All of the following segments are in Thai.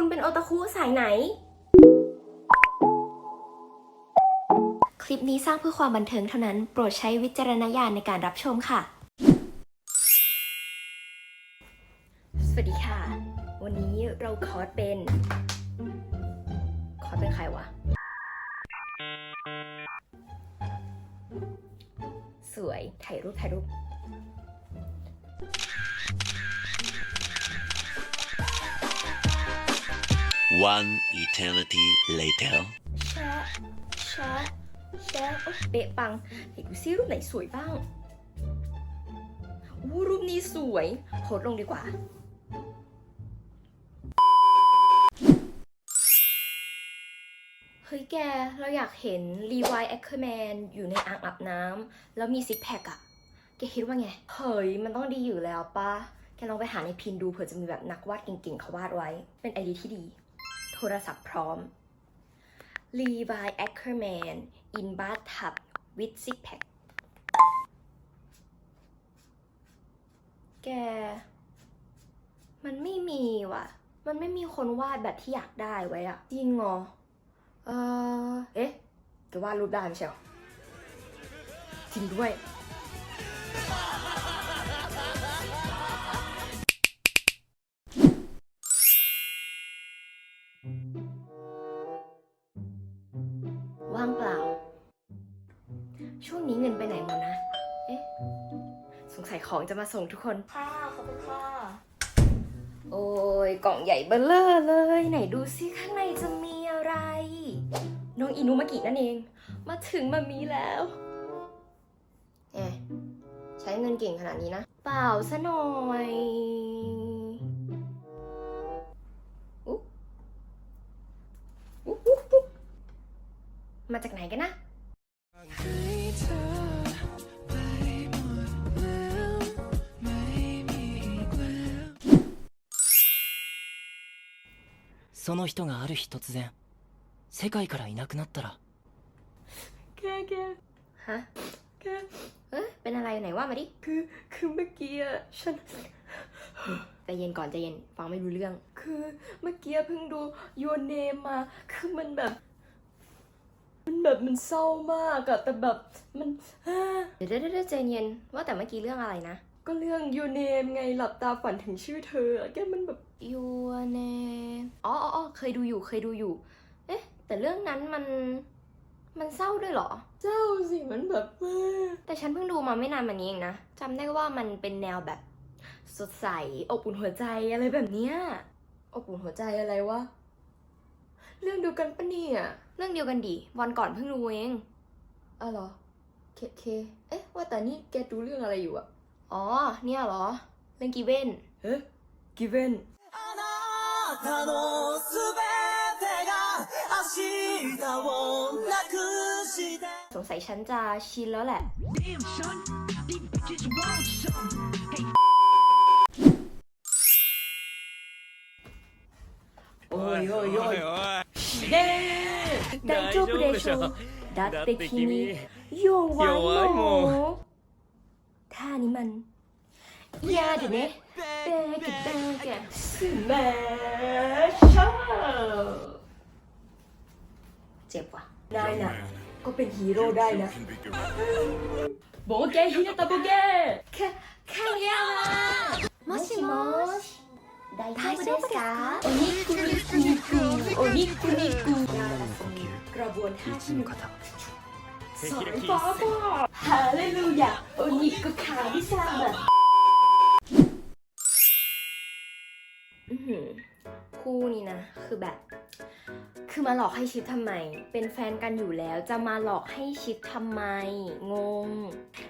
คุณเป็นโอตาคุสายไหน คลิปนี้สร้างเพื่อความบันเทิงเท่านั้น โปรดใช้วิจารณญาณในการรับชมค่ะ สวัสดีค่ะ วันนี้เราคอร์สเป็น คอร์สเป็นใครวะ สวย ถ่ายรูปถ่ายรูป One eternity later. ชะแชะแชะโอ๊ยเป๊ะปังเห็นดูซิรูปไหนสวยบ้างอู้รูปนี้สวยโพสลงดีกว่า เฮ้ยแก เราอยากเห็นรีวายแอคเคอร์แมนอยู่ในอ่างอาบน้ำแล้วมีซิกแพคอะแกคิดว่าไง เฮ้ย มันต้องดีอยู่แล้วปะแกลองไปหาในพินดูเผื่อจะมีแบบนักวาดเก่งๆเขาวาดไว้ เป็นไอเดียที่ดี โทรศัพท์พร้อม Levi Ackerman in bathtub with six pack แก มันไม่มีว่ะ มันไม่มีคนวาดแบบที่อยากได้ไว้อะจริงเหรอ เออเอ๊ะแกวาดรูปได้ไม่ใช่หรอจริงด้วย สงสัยของจะมาส่งทุกคน ค่ะ ขอบคุณค่ะ โอ้ยกล่องใหญ่เบ้อเลอเลย ไหนดูซิข้างในจะมีอะไร น้องอินุมากินั่นเอง มาถึงมามีแล้วเอ๊ะใช้เงินเก่งขนาดนี้นะ เปล่าซะหน่อยอุ๊อุ๊อุ๊อุ๊มาจากไหนกันนะ その人がある日突然世界からいなくなったら แกแก ฮะ แก เอ๊ะเป็นอะไรไหนว่ามาดิ คือคือเมื่อกี้อะฉัน ใจเย็นก่อนใจเย็น ฟังไม่รู้เรื่อง คือเมื่อกี้เพิ่งดูโยเนมมา คือมันแบบ มันแบบมันเศร้ามากอะแต่แบบมัน อ่า เดี๋ยวเดี๋ยวเดี๋ยวใจเย็น ว่าแต่เมื่อกี้เรื่องอะไรนะ ก็เรื่องโยเนมไงหลับตาฝันถึงชื่อเธออะแกมันแบบยูเนอ๋ออ๋ออ๋อเคยดูอยู่เคยดูอยู่ เอ๊ะ แต่เรื่องนั้นมันมันเศร้าด้วยเหรอเจ้าสิมันแบบอ่าแต่ฉันเพิ่งดูมาไม่นานมานี้เองนะจำได้ว่ามันเป็นแนวแบบ สดใสอบอุ่นหัวใจอะไรแบบเนี้ยอบอุ่นหัวใจอะไรวะเรื่องเดียวกันปะเนี่ยเรื่องเดียวกันดิวันก่อนเพิ่งดูเองอ๋อเหรอเคเค เอ๊ะว่าแต่นี่แกดูเรื่องอะไรอยู่อะ อ๋อ เนี่ยเหรอ เรื่องกีเว่น เฮ้กิเวน あなたのすべてが明日をなくして สงสัยฉันจะชินแล้วแหละ โอ้ยโอ้ยโอ้ย เด้大丈夫でしょだって君弱いもんท่า นี้มันยาเดี๋ยวนี้เบกเบก สมาชอ เจ็บว่ะ นายน่ะ ก็เป็นฮีโร่ได้นะโบเกฮินาตาโบเก แค่แค่เนี้ยนะもしもし大丈夫ですかโอนิกุนิกุนิกุโอนิกุนิกุกระบวนท่าที่หนึ่งสายฟ้าบ้า ฮาเลลูยาโอนิกุคาดิซาบะอื้อหือคู่นี้นะ คือแบบ คือมาหลอกให้ชิปทำไม เป็นแฟนกันอยู่แล้วจะมาหลอกให้ชิปทำไม งง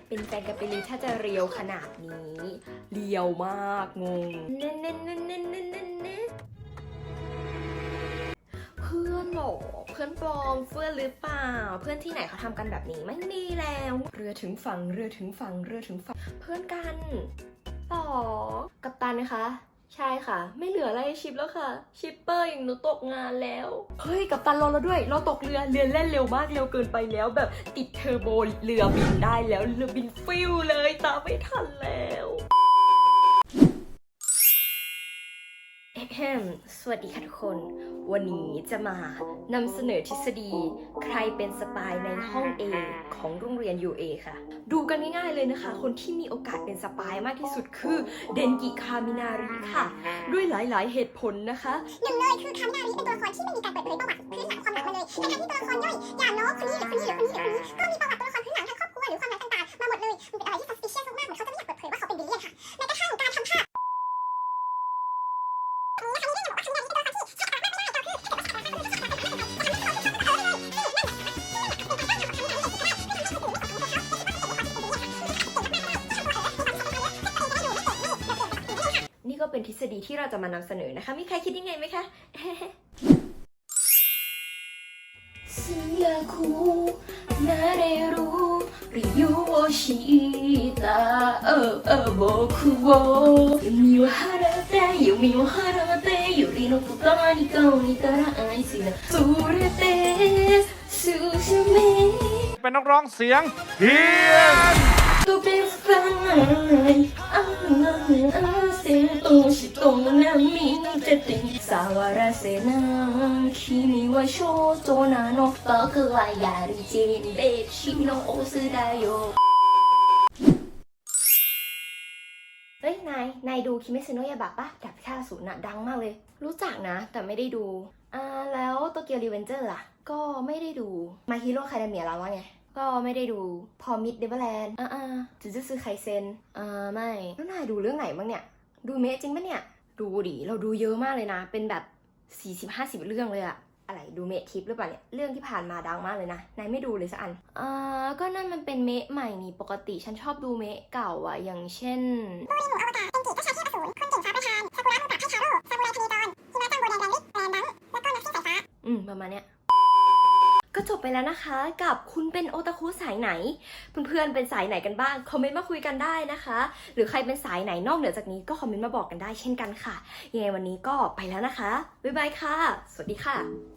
เป็นแฟนกันไปเลยถ้าจะเรียวขนาดนี้เลียวมากงงเน่เน่เน่เน่เน่เน่เน่เพื่อนเหรอเพื่อนปลอมเพื่อนหรือเปล่า เพื่อนที่ไหนเขาทำกันแบบนี้ไม่มีแล้ว เรือถึงฝั่งเรือถึงฝั่งเรือถึงฝั่งเพื่อนกันต่อกัปตันนะคะใช่ค่ะ ไม่เหลืออะไรชิปแล้วค่ะ ชิปเปอร์อย่างหนูตกงานแล้ว เฮ้ย กับตันรอเราด้วย เราตกเรือเรือแล่นเร็วมากเร็วเกินไปแล้วแบบติดเทอร์โบเรือบินได้แล้วเรือบินฟิวเลยตามไม่ทันแล้ว ฮมสวัสดีค่ะทุกคน วันนี้จะมานำเสนอทฤษฎี ใครเป็นสปายในห้อง A ของโรงเรียน UA ค่ะ ดูกันง่ายๆเลยนะคะ คนที่มีโอกาสเป็นสปายมากที่สุดคือเดนกิคามินาริค่ะ ด้วยหลายๆเหตุผลนะคะหนึ่งเลยคือคามินาริเป็นตัวละครที่ไม่มีการเปิดเผยประวัติพื้นหลังความหลังมาเลยแต่การที่ตัวละครย่อยอย่างน้องคนนี้หรือคนนี้หรือคนนี้หรือคนนี้ก็มีประวัติตัวละคร เป็นทฤษฎีที่เราจะมานำเสนอนะคะ มีใครคิดยังไงไหมคะฉัยาคูนาเรรูริยูโอชิตาเออเออบคุโบยูมิวฮาระเตยมิวฮาระเตยริโนคุตานิกาอิตาระไอซินะสูเรเตสูชเมเป็นนักร้องเสียงเพียน と別さないあんなに汗としとなみてて触らせない君は少女なの僕はやりちんで君のオスだよ เฮ้ย นาย นายดูคิเมซิโนะยาบะปะดาบพิฆาตอสูรน่ะดังมากเลย รู้จักนะ แต่ไม่ได้ดู อ่า แล้วโตเกียวรีเวนเจอร์ล่ะ ก็ไม่ได้ดูมาฮิโร่คาเดเมียแล้ววะไง ก็ไม่ได้ดูพอมิดเดเวอร์แลนด์อ่าอ่าจูจูซืไคเซนอ่าไม่แล้วนายดูเรื่องไหนบ้างเนี่ย ดูเมะจริงปะเนี่ย ดูดิ เราดูเยอะมากเลยนะ เป็นแบบ 40-50 เรื่องเลยอะอะไรดูเมะทิปหรือเปล่าเนี่ยเรื่องที่ผ่านมาดังมากเลยนะนายไม่ดูเลยสักอันอ่าก็นั่นมันเป็นเมะใหม่นี่ปกติฉันชอบดูเมะเก่าอะอย่างเช่นโบริหมู่อวกาศเป็นกิก็ใช้เทพอสูรคนเก่งฟ้าประธานซากุระมือปราบให้คาโร่ซามูไรพนีกรฮิมาจังโบแดงแดงลิกแรนดังแล้วก็นักซิ่งสายฟ้า อืม ประมาณเนี้ย ก็จบไปแล้วนะคะ กับคุณเป็นโอตาคุสายไหน เพื่อนๆเป็นสายไหนกันบ้างคอมเมนต์มาคุยกันได้นะคะ หรือใครเป็นสายไหนนอกเหนือจากนี้ก็คอมเมนต์มาบอกกันได้เช่นกันค่ะยังไงวันนี้ก็ไปแล้วนะคะบ๊ายบายค่ะ สวัสดีค่ะ